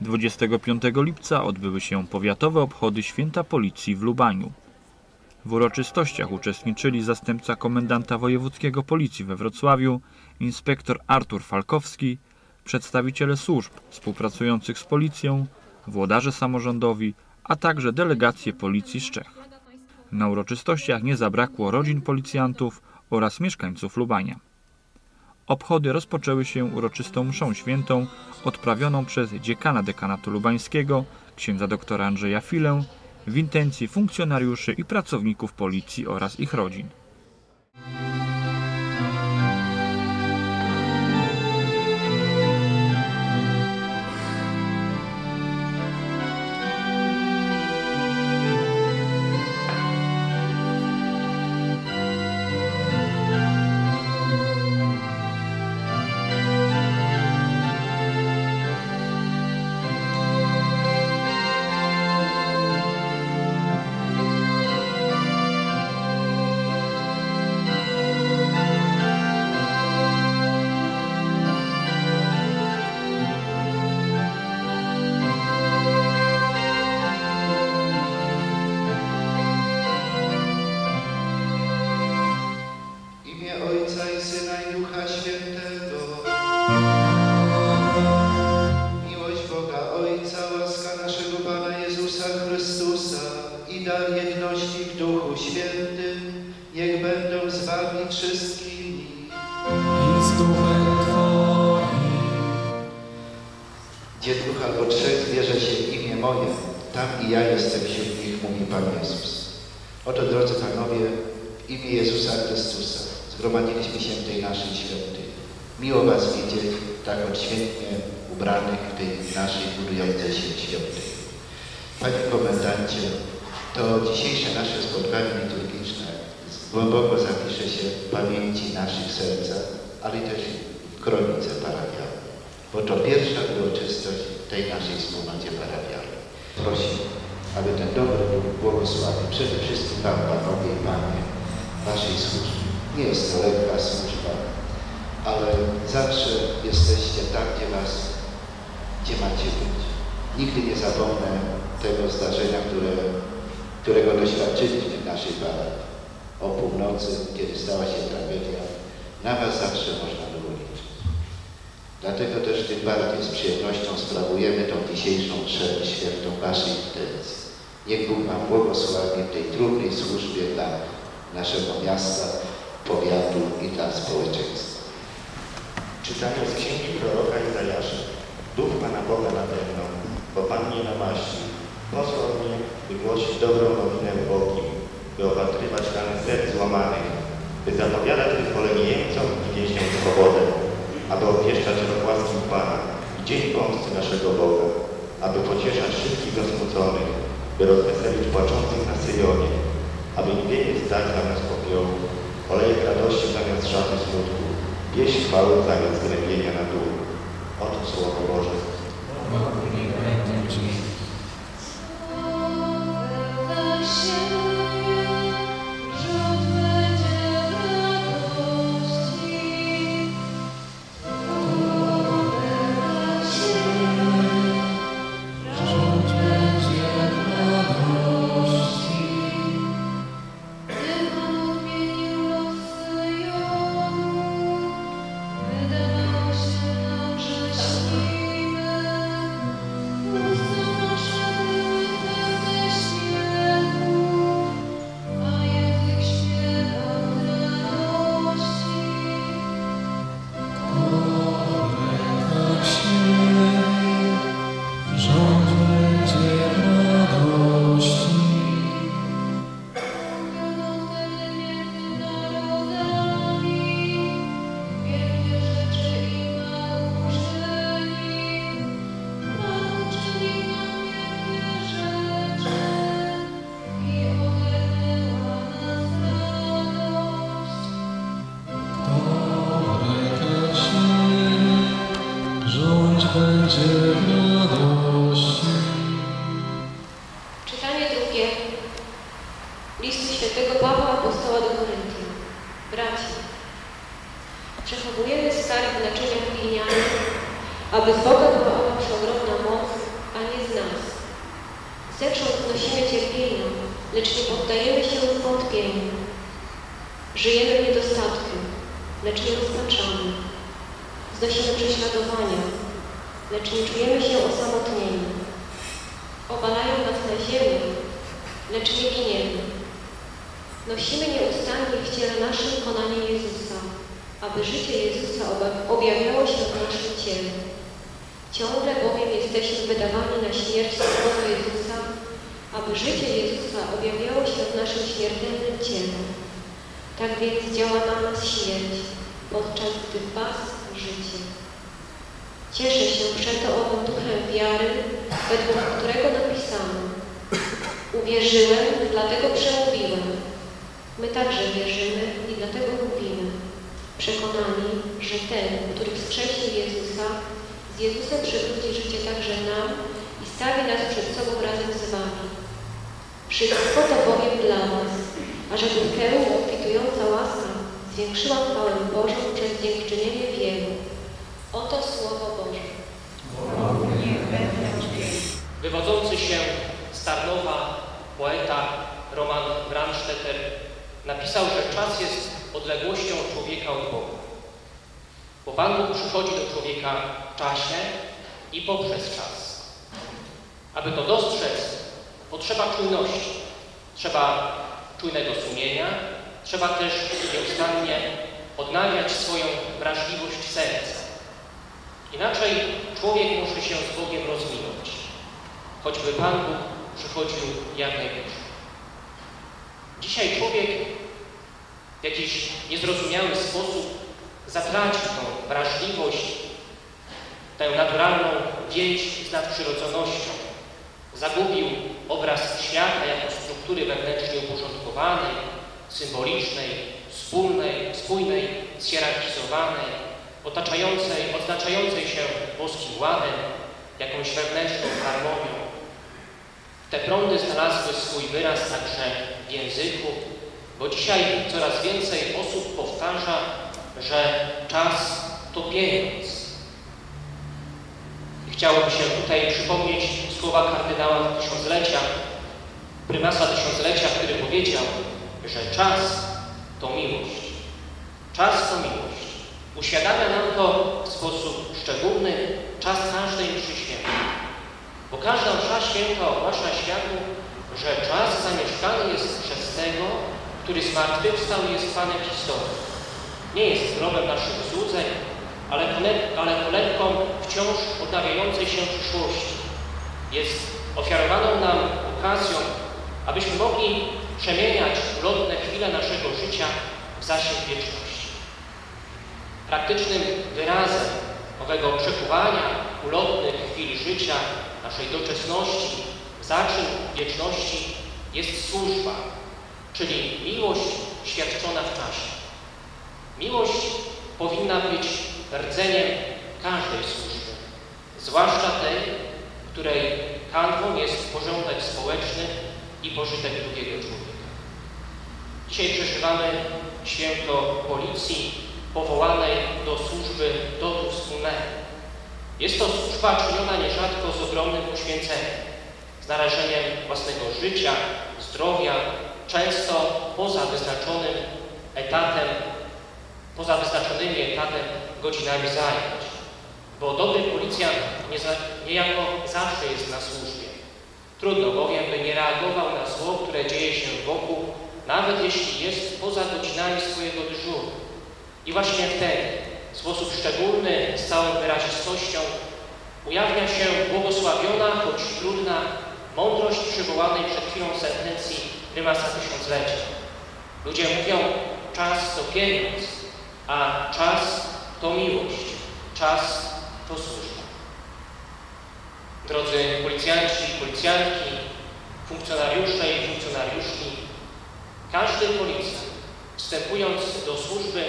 25 lipca odbyły się powiatowe obchody Święta Policji w Lubaniu. W uroczystościach uczestniczyli zastępca komendanta wojewódzkiego policji we Wrocławiu, inspektor Artur Falkowski, przedstawiciele służb współpracujących z policją, włodarze samorządowi, a także delegacje policji z Czech. Na uroczystościach nie zabrakło rodzin policjantów oraz mieszkańców Lubania. Obchody rozpoczęły się uroczystą mszą świętą odprawioną przez dziekana dekanatu lubańskiego, księdza doktora Andrzeja Filę, w intencji funkcjonariuszy i pracowników policji oraz ich rodzin. Tam i ja jestem wśród nich, mówi Pan Jezus. Oto, drodzy Panowie, w imię Jezusa Chrystusa zgromadziliśmy się w tej naszej świątyni. Miło Was widzieć, tak odświętnie ubranych w tej naszej budującej się świątyni. Panie Komendancie, to dzisiejsze nasze spotkanie liturgiczne głęboko zapisze się w pamięci naszych sercach, ale też w kronice parafialnej bo to pierwsza uroczystość tej naszej wspólnocie parafialnej. Prosimy, aby ten dobry Bóg błogosławił przede wszystkim Wam, Panowie i Panie, Waszej służby. Nie jest to lekka służba, ale zawsze jesteście tam, gdzie Was, gdzie macie być. Nigdy nie zapomnę tego zdarzenia, które, którego doświadczyliśmy w naszej parafii. O północy, kiedy stała się tragedia, na Was zawsze można. Dlatego też tym bardziej z przyjemnością sprawujemy tą dzisiejszą mszę świętą Waszej intencji. Niech Bóg Wam błogosławi w tej trudnej służbie dla naszego miasta, powiatu i dla społeczeństwa. Czytanie z księgi proroka Izajasza. Duch Pana Boga nade mną, bo Pan mnie namaścił. Posłał mnie, by głosić dobrą nowinę ubogim, by opatrywać rany serc złamanych, by zapowiadać wyzwolenie i więźniom swobodę, aby obwieszczać rok łaski u Pana dzień pomsty naszego Boga, aby pocieszać wszystkich zasmuconych, by rozweselić płaczących na Syjonie, aby niebieniec dać zamiast popiołu, olejek radości zamiast szaty smutku, wieść chwały zamiast zgnębienia na dół. Oto Słowo Boże. Żyjemy wśród potpień, żyjemy w niedostatku, lecz nie rozpaczamy. Znosimy prześladowania, lecz nie czujemy się osamotnieni. Obalają nas na ziemię, lecz nie giniemy. Nosimy nieustannie w ciele naszym konanie Jezusa, aby życie Jezusa objawiało się w naszym ciele. Ciągle bowiem jesteśmy wydawani na śmierć swojego Jezusa aby życie Jezusa objawiało się w naszym śmiertelnym ciele. Tak więc działa na nas śmierć, podczas gdy w Was życie. Cieszę się przeto owym duchem wiary, według którego napisano Uwierzyłem, dlatego przemówiłem. My także wierzymy i dlatego mówimy, przekonani, że ten, który wskrzesił Jezusa, z Jezusem przywróci życie także nam i stawi nas przed sobą razem z Wami. Wszystko to bowiem dla Was, ażeby pełni obfitująca łaska zwiększyła chwałę Bożą przez dziękczynienie wielu. Oto Słowo Boże. Wywodzący się z Tarnowa poeta Roman Brandstetter napisał, że czas jest odległością człowieka od Boga. Bo Pan Bóg przychodzi do człowieka w czasie i poprzez czas. Aby to dostrzec, potrzeba czujności, trzeba czujnego sumienia, trzeba też nieustannie odnawiać swoją wrażliwość serca. Inaczej człowiek może się z Bogiem rozwinąć, choćby Pan Bóg przychodził jak najbliżej. Dzisiaj człowiek w jakiś niezrozumiały sposób zatracił tą wrażliwość, tę naturalną więź z nadprzyrodzonością. Zagubił obraz świata jako struktury wewnętrznie uporządkowanej, symbolicznej, wspólnej, spójnej, zhierarchizowanej, otaczającej, oznaczającej się boskim ładem, jakąś wewnętrzną harmonią. Te prądy znalazły swój wyraz także w języku, bo dzisiaj coraz więcej osób powtarza, że czas to pieniądz. I chciałoby się tutaj przypomnieć słowa kardynała tysiąclecia, prymasa tysiąclecia, który powiedział, że czas to miłość. Czas to miłość. Uświadamia nam to w sposób szczególny czas każdej mszy świętej. Bo każda msza święta ogłasza światu, że czas zamieszkany jest przez tego, który zmartwychwstał i jest Panem historii. Nie jest grobem naszych złudzeń, ale kolebką wciąż odnawiającej się przyszłości. Jest ofiarowaną nam okazją, abyśmy mogli przemieniać ulotne chwile naszego życia w zasięg wieczności. Praktycznym wyrazem owego przekuwania ulotnych chwil życia, naszej doczesności, w zaczyn wieczności jest służba, czyli miłość świadczona w czasie. Miłość powinna być rdzeniem każdej służby, zwłaszcza tej, której kanwą jest porządek społeczny i pożytek drugiego człowieka. Dzisiaj przeżywamy święto policji powołanej do służby dotu wspólnego. Jest to służba czyniona nierzadko z ogromnym poświęceniem, z narażeniem własnego życia, zdrowia, często poza wyznaczonym etatem, poza wyznaczonymi etatem godzinami zajęć. Bo dobry policjant nie za, niejako zawsze jest na służbie. Trudno bowiem, by nie reagował na zło, które dzieje się wokół, nawet jeśli jest poza godzinami swojego dyżuru. I właśnie wtedy, w sposób szczególny, z całą wyrazistością, ujawnia się błogosławiona, choć trudna, mądrość przywołanej przed chwilą sentencji prymasa tysiąclecia. Ludzie mówią, czas to pieniądz, a czas to miłość, czas to służba. Drodzy policjanci i policjantki, funkcjonariusze i funkcjonariuszki, każdy policjant, wstępując do służby,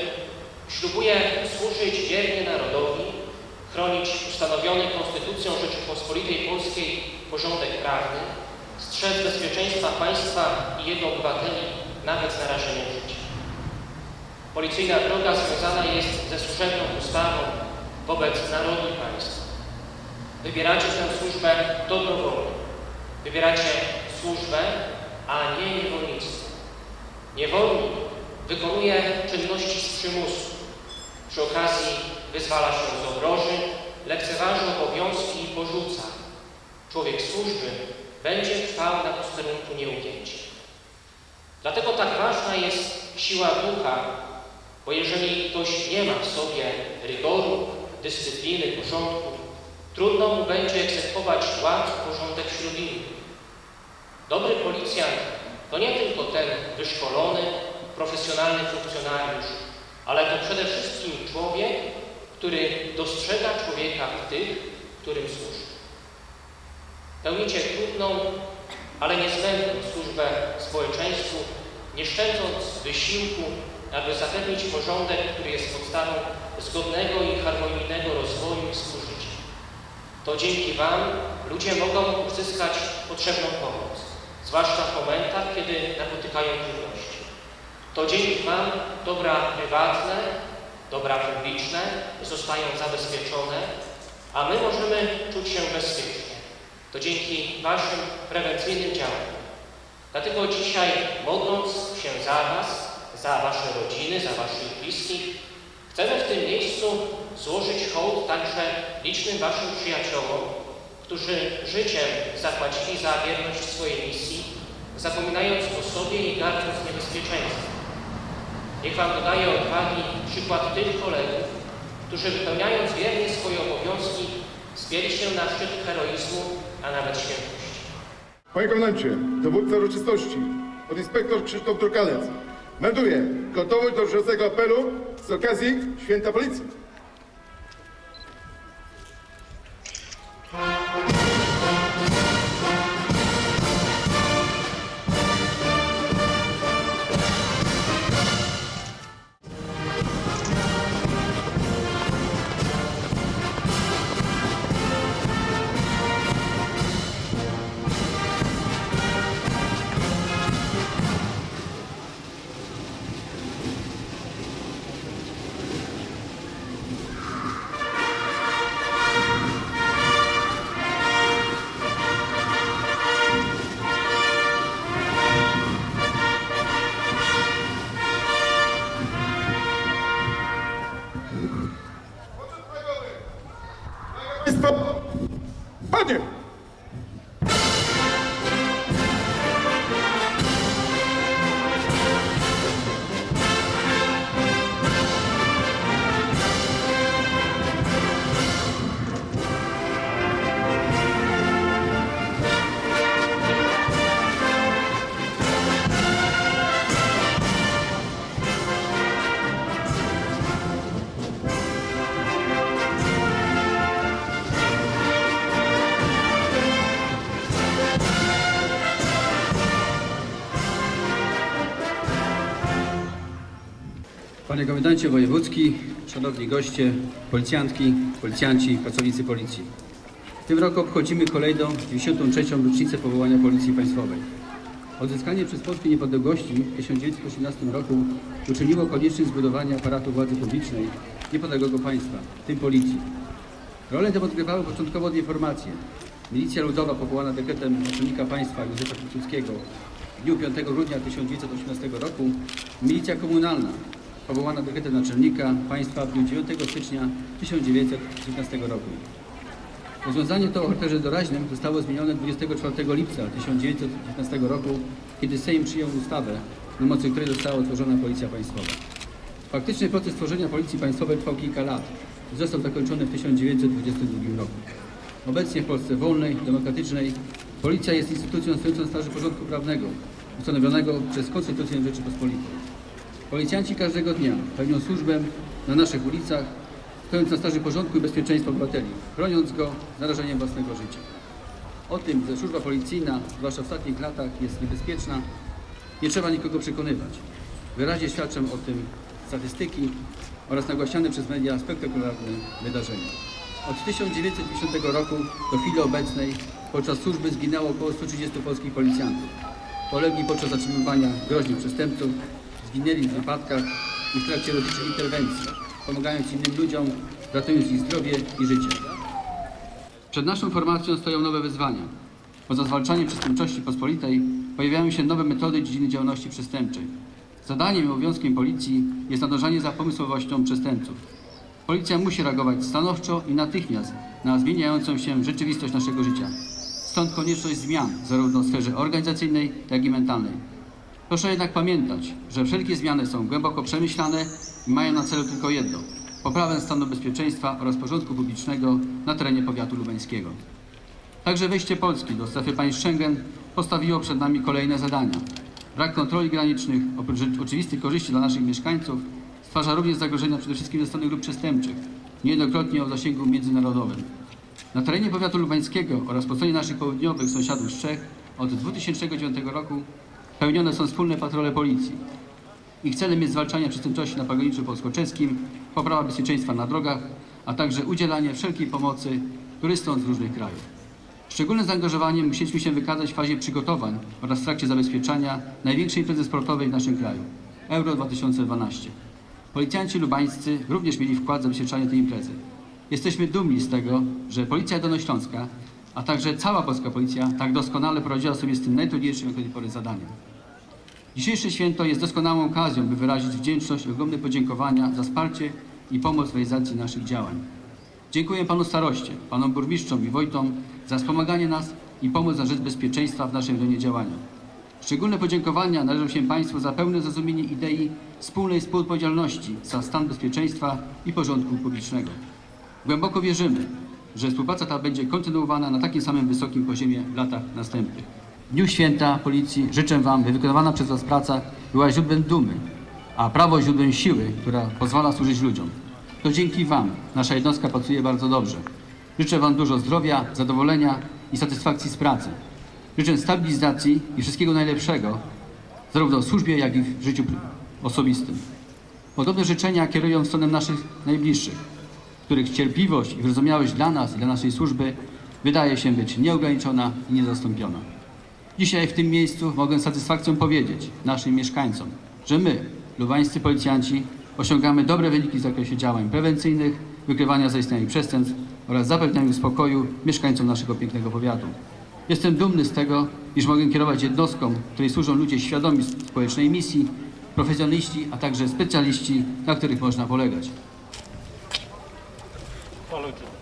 ślubuje służyć wiernie narodowi, chronić ustanowiony Konstytucją Rzeczypospolitej Polskiej porządek prawny, strzec bezpieczeństwa państwa i jego obywateli nawet z narażeniem życia. Policyjna droga związana jest ze służebną ustawą wobec narodu i państwa. Wybieracie tę służbę dobrowolnie. Wybieracie służbę, a nie niewolnictwo. Niewolnik wykonuje czynności z przymusu. Przy okazji wyzwala się z obroży, lekceważy obowiązki porzuca, człowiek służby będzie trwał na posterunku nieugięcie. Dlatego tak ważna jest siła ducha, bo jeżeli ktoś nie ma w sobie rygoru, dyscypliny, porządku, trudno mu będzie egzekwować ład, porządek wśród innych. Dobry policjant to nie tylko ten wyszkolony, profesjonalny funkcjonariusz, ale to przede wszystkim człowiek, który dostrzega człowieka w tych, którym służy. Pełnicie trudną, ale niezbędną służbę społeczeństwu, nie szczędząc wysiłku, aby zapewnić porządek, który jest podstawą zgodnego i harmonijnego rozwoju i. To dzięki Wam ludzie mogą uzyskać potrzebną pomoc, zwłaszcza w momentach, kiedy napotykają trudności. To dzięki Wam dobra prywatne, dobra publiczne zostają zabezpieczone, a my możemy czuć się bezpiecznie. To dzięki Waszym prewencyjnym działaniom. Dlatego dzisiaj, modląc się za Was, za Wasze rodziny, za Waszych bliskich, chcemy w tym miejscu złożyć hołd także licznym Waszym przyjaciołom, którzy życiem zapłacili za wierność swojej misji, zapominając o sobie i gardząc niebezpieczeństwem. Niech Wam dodaje odwagi przykład tych kolegów, którzy wypełniając wiernie swoje obowiązki, spieli się na szczyt heroizmu, a nawet świętości. Panie komendancie, dowódca uroczystości, podinspektor Krzysztof Turkalec, melduje gotowość do wrzącego apelu z okazji Święta Policji. Panie Komendancie Wojewódzki, Szanowni Goście, Policjantki, Policjanci, Pracownicy Policji. W tym roku obchodzimy kolejną 93. rocznicę powołania Policji Państwowej. Odzyskanie przez Polskę niepodległości w 1918 roku uczyniło koniecznym zbudowanie aparatu władzy publicznej niepodległego państwa, w tym Policji. Rolę tę odgrywały początkowo dwie formacje. Milicja Ludowa powołana dekretem naczelnika państwa Józefa Piłsudskiego w dniu 5 grudnia 1918 roku Milicja Komunalna powołana dekretem naczelnika państwa w dniu 9 stycznia 1919 roku. Rozwiązanie to o charakterze doraźnym zostało zmienione 24 lipca 1919 roku, kiedy Sejm przyjął ustawę, na mocy której została utworzona Policja Państwowa. Faktyczny proces tworzenia Policji Państwowej trwał kilka lat został zakończony w 1922 roku. Obecnie w Polsce wolnej, demokratycznej Policja jest instytucją stojącą na straży porządku prawnego, ustanowionego przez Konstytucję Rzeczypospolitej. Policjanci każdego dnia pełnią służbę na naszych ulicach, stojąc na straży porządku i bezpieczeństwa obywateli, chroniąc go narażeniem własnego życia. O tym, że służba policyjna, zwłaszcza w ostatnich latach, jest niebezpieczna, nie trzeba nikogo przekonywać. Wyraźnie świadczą o tym statystyki oraz nagłaśniane przez media spektakularne wydarzenia. Od 1990 roku do chwili obecnej podczas służby zginęło około 130 polskich policjantów. Polegli podczas zatrzymywania groźnych przestępców, zginęli w wypadkach i w trakcie rozlicznych interwencji, pomagając innym ludziom, ratując ich zdrowie i życie. Przed naszą formacją stoją nowe wyzwania. Poza zwalczaniem przestępczości pospolitej pojawiają się nowe metody dziedziny działalności przestępczej. Zadaniem i obowiązkiem policji jest nadążanie za pomysłowością przestępców. Policja musi reagować stanowczo i natychmiast na zmieniającą się rzeczywistość naszego życia. Stąd konieczność zmian zarówno w sferze organizacyjnej, jak i mentalnej. Proszę jednak pamiętać, że wszelkie zmiany są głęboko przemyślane i mają na celu tylko jedno poprawę stanu bezpieczeństwa oraz porządku publicznego na terenie powiatu lubańskiego. Także wejście Polski do strefy państw Schengen postawiło przed nami kolejne zadania. Brak kontroli granicznych, oprócz oczywistych korzyści dla naszych mieszkańców, stwarza również zagrożenia przede wszystkim ze strony grup przestępczych, niejednokrotnie o zasięgu międzynarodowym. Na terenie powiatu lubańskiego oraz po stronie naszych południowych sąsiadów z Czech od 2009 roku pełnione są wspólne patrole policji. Ich celem jest zwalczanie przestępczości na pograniczu polsko-czeskim, poprawa bezpieczeństwa na drogach, a także udzielanie wszelkiej pomocy turystom z różnych krajów. Szczególnym zaangażowaniem musieliśmy się wykazać w fazie przygotowań oraz w trakcie zabezpieczania największej imprezy sportowej w naszym kraju Euro 2012. Policjanci lubańscy również mieli wkład w zabezpieczanie tej imprezy. Jesteśmy dumni z tego, że Policja Dolnośląska, a także cała polska policja tak doskonale poradziła sobie z tym najtrudniejszym do tej pory zadaniem. Dzisiejsze święto jest doskonałą okazją, by wyrazić wdzięczność i ogromne podziękowania za wsparcie i pomoc w realizacji naszych działań. Dziękuję panu staroście, panom burmistrzom i wojtom za wspomaganie nas i pomoc na rzecz bezpieczeństwa w naszym rejonie działania. Szczególne podziękowania należą się Państwu za pełne zrozumienie idei wspólnej współodpowiedzialności za stan bezpieczeństwa i porządku publicznego. Głęboko wierzymy, że współpraca ta będzie kontynuowana na takim samym wysokim poziomie w latach następnych. W Dniu Święta Policji życzę Wam, by wykonywana przez Was praca była źródłem dumy, a prawo źródłem siły, która pozwala służyć ludziom. To dzięki Wam nasza jednostka pracuje bardzo dobrze. Życzę Wam dużo zdrowia, zadowolenia i satysfakcji z pracy. Życzę stabilizacji i wszystkiego najlepszego, zarówno w służbie, jak i w życiu osobistym. Podobne życzenia kierują w stronę naszych najbliższych, których cierpliwość i wyrozumiałość dla nas i dla naszej służby wydaje się być nieograniczona i niezastąpiona. Dzisiaj w tym miejscu mogę z satysfakcją powiedzieć naszym mieszkańcom, że my, lubańscy policjanci, osiągamy dobre wyniki w zakresie działań prewencyjnych, wykrywania zaistniałych przestępstw oraz zapewniania spokoju mieszkańcom naszego pięknego powiatu. Jestem dumny z tego, iż mogę kierować jednostką, której służą ludzie świadomi społecznej misji, profesjonaliści, a także specjaliści, na których można polegać. 걸어주고